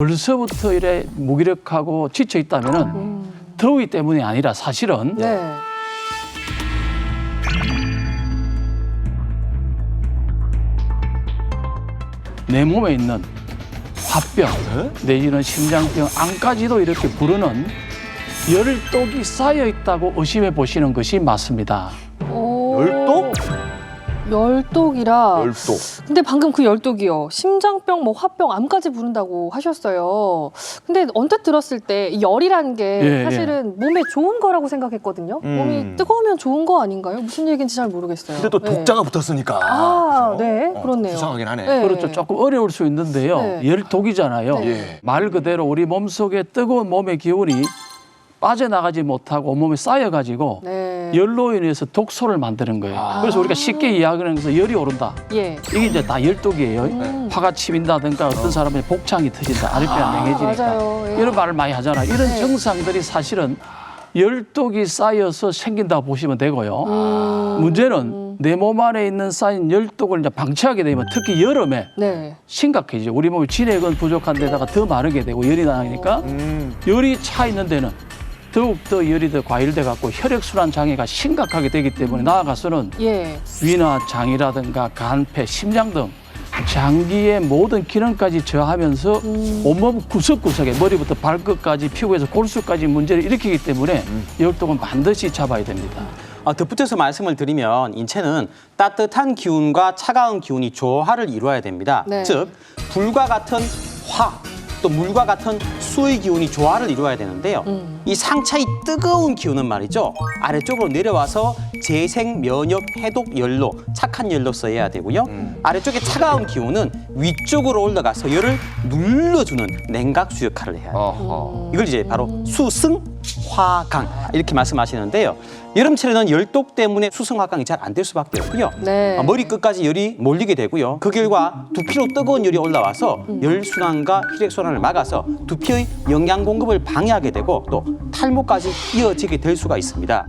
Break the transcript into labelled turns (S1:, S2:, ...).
S1: 벌써부터 이래 무기력하고 지쳐 있다면은
S2: 음.
S1: 더위 때문이 아니라 사실은
S2: 네.
S1: 내 몸에 있는 화병 내지는 심장병 암까지도 이렇게 부르는 열독이 쌓여 있다고 의심해 보시는 것이 맞습니다.
S2: 오.
S3: 열독?
S2: 열독이라.
S3: 열독.
S2: 근데 방금 그 열독이요. 심장병, 뭐 화병, 암까지 부른다고 하셨어요. 근데 언뜻 들었을 때이 열이라는 게
S1: 예,
S2: 사실은 몸에 좋은 거라고 생각했거든요.
S3: 음.
S2: 몸이 뜨거우면 좋은 거 아닌가요? 무슨 얘기인지 잘 모르겠어요.
S3: 근데 또
S2: 네.
S3: 독자가 붙었으니까.
S2: 아,
S3: 그죠?
S2: 네,
S3: 어,
S2: 그렇네요.
S3: 이상하긴 하네.
S2: 네.
S1: 그렇죠. 조금 어려울 수 있는데요.
S2: 네.
S1: 열독이잖아요.
S2: 네.
S3: 예.
S1: 말 그대로 우리 몸속에 뜨거운 몸의 기운이 빠져나가지 못하고 온몸에 쌓여가지고
S2: 네.
S1: 열로 인해서 독소를 만드는 거예요.
S3: 아.
S1: 그래서 우리가 쉽게 이야기하는 것은 열이 오른다.
S2: 예.
S1: 이게 이제 다 열독이에요.
S2: 음.
S1: 화가 치민다든가 어떤 사람의 복창이 터진다. 아랫배가
S2: 아,
S1: 맹해지니까.
S2: 맞아요. 예.
S1: 이런 말을 많이 하잖아요. 이런
S2: 네.
S1: 증상들이 사실은 열독이 쌓여서 생긴다고 보시면 되고요.
S2: 음.
S1: 문제는 내 몸 안에 있는 쌓인 열독을 이제 방치하게 되면 특히 여름에
S2: 네.
S1: 심각해지죠. 우리 몸이 진액은 부족한 데다가 더 마르게 되고 열이 나니까
S3: 음.
S1: 열이 차 있는 데는 더욱 더 열이 더 과열돼 갖고 혈액순환 장애가 심각하게 되기 때문에 나아가서는
S2: 예.
S1: 위나 장이라든가 간폐, 심장 등 장기의 모든 기능까지 저하면서
S2: 음.
S1: 온몸 구석구석에 머리부터 발끝까지 피부에서 골수까지 문제를 일으키기 때문에 열독은 반드시 잡아야 됩니다.
S4: 어, 덧붙여서 말씀을 드리면 인체는 따뜻한 기운과 차가운 기운이 조화를 이루어야 됩니다.
S2: 네.
S4: 즉 불과 같은 화, 또 물과 같은 수의 기운이 조화를 이루어야 되는데요.
S2: 음.
S4: 이 상차의 뜨거운 기운은 말이죠. 아래쪽으로 내려와서 재생, 면역, 해독 열로 착한 열로 써야 되고요. 아래쪽에 차가운 기운은 위쪽으로 올라가서 열을 눌러주는 냉각수 역할을 해야 돼요.
S3: 어허.
S4: 이걸 이제 바로 수승 화강 이렇게 말씀하시는데요. 여름철에는 열독 때문에 수승 화강이 잘 안 될 수밖에 없고요.
S2: 네.
S4: 아, 머리 끝까지 열이 몰리게 되고요. 그 결과 두피로 뜨거운 열이 올라와서 열 순환과 혈액 순환을 막아서 두피의 영양 공급을 방해하게 되고 또 탈모까지 이어지게 될 수가 있습니다.